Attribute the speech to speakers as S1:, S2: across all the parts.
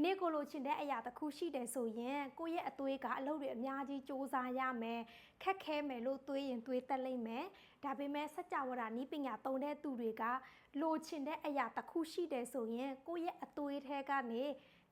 S1: ဒီနေ့ကိုလိုချင်တဲ့အရာတစ်ခုရှိတယ်ဆိုရင်ကိုယ့်ရဲ့အသွေးကအလုပ်တွေအများကြီးစူးစမ်းရမယ်ခက်ခဲမယ်လို့တွေးရင်တွေးတက်လိမ့်မယ်ဒါပေမဲ့စัจ java ဓာနီးပညာသုံးတဲ့သူတွေကလိုချင်တဲ့အရာတစ်ခုရှိတယ်ဆိုရင်ကိုယ့်ရဲ့အသွေးထဲကနေ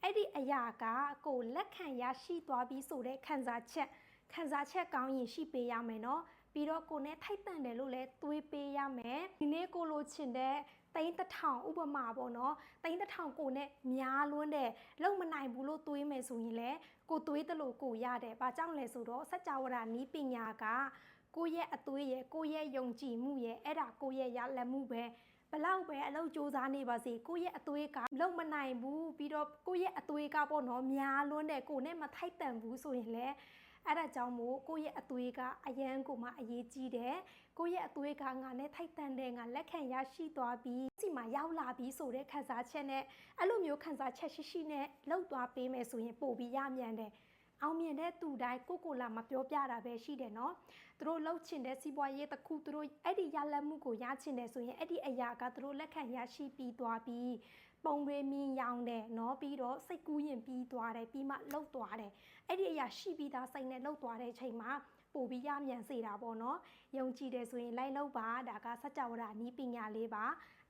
S1: အဲ့ဒီအရာကကိုယ်လက်ခံရရှိသွားပြီးဆိုတဲ့ခံစားချက်ခံစားချက်ကောင်းရင်ရှိပေးရမယ်နော် ပြီးတော့ကိုယ်နဲ့ထိုက်တန်တယ်လို့လည်းတွေးပေးရမယ်ဒီနေ့ကိုလိုချင်တဲ့တိန်းတစ်ထောင်ဥပမာပေါ့နော်တိန်းတစ်ထောင်ကိုနဲ့များလွန်းတဲ့လုံမနိုင်ဘူးလို့တွေးမယ်ဆိုရင်လည်းကိုတွေးတယ်လို့ကိုရတယ်။ဘာကြောင့်လဲဆိုတော့စัจ java ဓာနီးပညာကကိုယ့်ရဲ့အသွေးရဲ့ကိုယ့်ရဲ့ယုံကြည်မှုရဲ့အဲ့ဒါကိုယ့်ရဲ့ရလက်မှုပဲဘလောက်ပဲအလုပ်စူးစမ်းနေပါစေကိုယ့်ရဲ့အသွေးကလုံမနိုင်ဘူးပြီးတော့ကိုယ့်ရဲ့အသွေးကပေါ့နော်များလွန်းတဲ့ကိုနဲ့မထိုက်တန်ဘူးဆိုရင်လည်း အဲ့ဒါကြောင့်မို့ကိုယ့်ရဲ့အသွေးကအရန်ကိုမှအရေးကြီးတယ်ကိုယ့်ရဲ့အသွေးကငါနဲ့ထိုက်တန်တဲ့ငါလက်ခံရရှိသွားပြီးစီမှာရောက်လာပြီးဆိုတဲ့ခံစားချက်နဲ့အဲ့လိုမျိုးခံစားချက်ရှိရှိနဲ့လောက်သွားပေးမယ်ဆိုရင်ပို့ပြီးရမြန်တယ်အောင်မြင်တဲ့သူတိုင်းကိုကိုလာမပြောပြတာပဲရှိတယ်နော်သူတို့လှုပ်ချင်တဲ့စီးပွားရေးတစ်ခုသူတို့အဲ့ဒီရလက်မှုကိုရချင်တယ်ဆိုရင်အဲ့ဒီအရာကသူတို့လက်ခံရရှိပြီးသွားပြီး ပုံတွေမြင်ရောင်တယ်နော်ပြီးတော့စိတ်ကူးရင်ပြီးသွားတယ်ပြီးမှလှုပ်သွားတယ်အဲ့ဒီအရာရှိပြီးသားစိတ်နဲ့လှုပ်သွားတဲ့ချိန်မှာပို့ပြီးရမြန်စေတာပေါ့နော်ယုံကြည်တယ်ဆိုရင်လိုက်လို့ပါဒါကစัจ java ဓာနီးပညာလေးပါ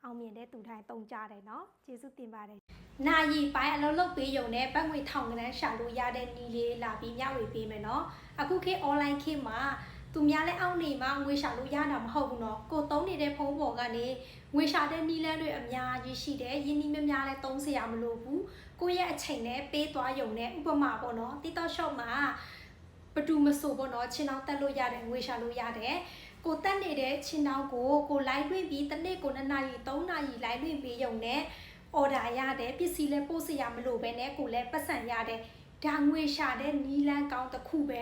S1: အောင်မြင်တဲ့သူတိုင်းတုံကြတယ်နော်ကျေးဇူးတင်ပါတယ်နာယီပိုင်းအလုံးလုံးပေးယုံနဲ့ပတ်ငွေထောင်ကနန်းရှာလို့ရတဲ့နည်းလေးလာပြီးမျှဝေပေးမယ်နော်အခုခေတ် online ခေတ်မှာ သူများလည်းအောက်နေမှာငွေရှာလို့ရတာမဟုတ်ဘူးเนาะကိုသုံးနေတဲ့ဖုန်းပေါ်ကနေငွေရှာတဲ့နီးလန်းတွေအများကြီးရှိတယ်ယင်းနီးများများလည်းသုံးစရာမလိုဘူးကိုယ့်ရဲ့အချိန်နဲ့ပေးသွားယုံနဲ့ဥပမာပေါ့เนาะ TikTok shop မှာဘတူမဆိုပေါ့เนาะချင်းအောင်တက်လို့ရတယ်ငွေရှာလို့ရတယ်ကိုတက်နေတဲ့ချင်းအောင်ကိုကိုလိုက်တွင်းပြီးတစ်နေ့ကို2နာရီ3နာရီလိုက်တွင်းပြီးယုံနဲ့အော်ဒါရတယ်ပစ္စည်းလည်းပို့စရာမလိုပဲနဲ့ကိုလည်းပတ်စံရတယ်ဒါငွေရှာတဲ့နီးလန်းကောင်းတစ်ခုပဲ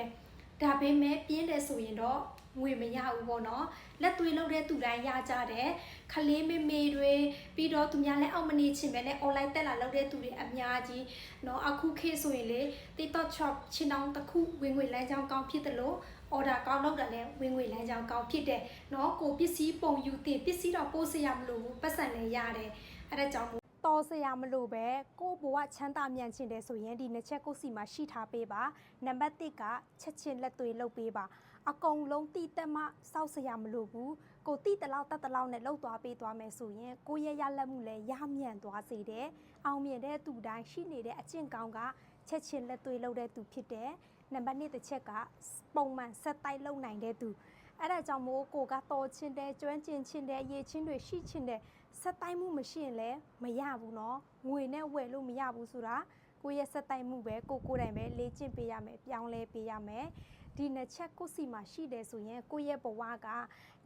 S1: ဒါပေမဲ့ပြင်းတယ်ဆိုရင်တော့ငွေမရဘူးပေါ့နော်လက်သွေးလုပ်တဲ့သူတိုင်းရကြတယ်ခလေးမေမေတွေပြီးတော့သူများလည်းအောက်မနေချင်ပဲနဲ့ online တက်လာလုပ်တဲ့သူတွေအများကြီးเนาะအခုခေတ်ဆိုရင်လေ TikTok shop ချင်းတောင်တစ်ခုဝင်ငွေလမ်းကြောင်းကောင်းဖြစ်တယ်လို့ order ကောင်းလုပ်တာလည်းဝင်ငွေလမ်းကြောင်းကောင်းဖြစ်တယ်เนาะကိုပစ္စည်းပုံယူတင်ပစ္စည်းတော့ပို့စရာမလိုဘူးပတ်စံလည်းရတယ်အဲ့ဒါကြောင့် တော်စရာမလိုပဲကိုဘဝချမ်းသာမြန်ချင်တယ်ဆိုရင်ဒီနှစ်ချက်ကိုစီမှာရှိထားပေးပါနံပါတ်1ကချက်ချင်းလက်သွေးလုပ်ပေးပါအကုန်လုံးတိတက်မှစောက်စရာမလိုဘူးကိုတိတလောက်တက်တလောက်နဲ့လှုပ်သွားပေးသွားမယ်ဆိုရင်ကိုရဲ့ရလက်မှုလည်းရမြန်သွားစေတယ်အောင်မြင်တဲ့သူတိုင်းရှိနေတဲ့အကျင့်ကောင်းကချက်ချင်းလက်သွေးလုပ်တဲ့သူဖြစ်တယ်နံပါတ်2တစ်ချက်ကပုံမှန်ဆက်တိုက်လုပ်နိုင်တဲ့သူအဲ့ဒါကြောင့်မို့ကိုကတော်ချင်းတဲ့ကျွမ်းကျင်ချင်းတဲ့ရေချင်းတွေရှိချင်းတဲ့ ဆက်တိုက်မှုမရှိရင်လည်းမရဘူးเนาะငွေနဲ့ဝယ်လို့မရဘူးဆိုတာကိုရဲ့ဆက်တိုက်မှုပဲကိုကိုယ်တိုင်ပဲလေ့ကျင့်ပေးရမယ်ပြောင်းလဲပေးရမယ်ဒီနှစ်ချက်ကိုစီမှာရှိတယ်ဆိုရင်ကိုယ့်ရဲ့ဘဝက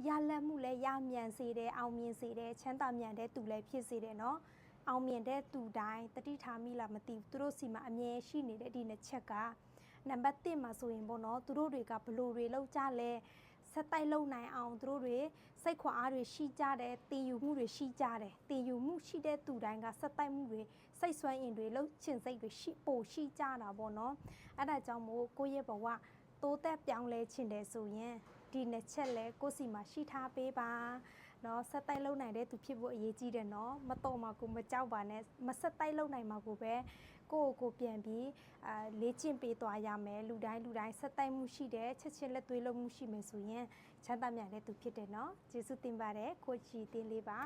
S1: ရလက်မှုလည်းရမြန်စေတယ်အောင်မြင်စေတယ်ချမ်းသာမြန်တဲ့သူလည်းဖြစ်စေတယ်เนาะအောင်မြင်တဲ့သူတိုင်းတတိထားမိလားမသိဘူးသူတို့စီမှာအမြဲရှိနေတဲ့ဒီနှစ်ချက်ကနံပါတ်1မှာဆိုရင်ပေါ့နော်သူတို့တွေကဘလို့တွေလောက်ကြလဲ ဆက်တိုက်လုံနိုင်အောင်သူတို့တွေစိတ်ခွန်အားတွေရှိကြတယ်တင်ယူမှုတွေရှိကြတယ်တင်ယူမှုရှိတဲ့သူတိုင်းကဆက်တိုက်မှုတွေစိတ်ဆွမ်းရင်တွေလှုပ်ချင်စိတ်တွေရှိပိုရှိကြတာပေါ့နော်အဲ့ဒါကြောင့်မို့ကိုယ့်ရဲ့ဘဝတိုးတက်ပြောင်းလဲချင်တယ်ဆိုရင်ဒီနှစ်ချက်လဲကိုယ့်စီမှာရှိထားပေးပါ နော်ဆက်တိုက်လုံနိုင်တဲ့သူဖြစ်ဖို့အရေးကြီးတယ်နော်မတော်မှာကိုမကြောက်ပါနဲ့မဆက်တိုက်လုံနိုင်မှာကိုပဲကိုယ့်ကိုကိုပြန်ပြီးအာလေ့ကျင့်ပေးသွားရမယ်လူတိုင်းလူတိုင်းဆက်တိုက်မှုရှိတယ်ချက်ချင်းလက်သွေးလုံးမှုရှိမယ်ဆိုရင်ချမ်းသာမြတ်တဲ့သူဖြစ်တယ်နော်ကျေးဇူးတင်ပါတယ်ကိုချီတင်လေးပါ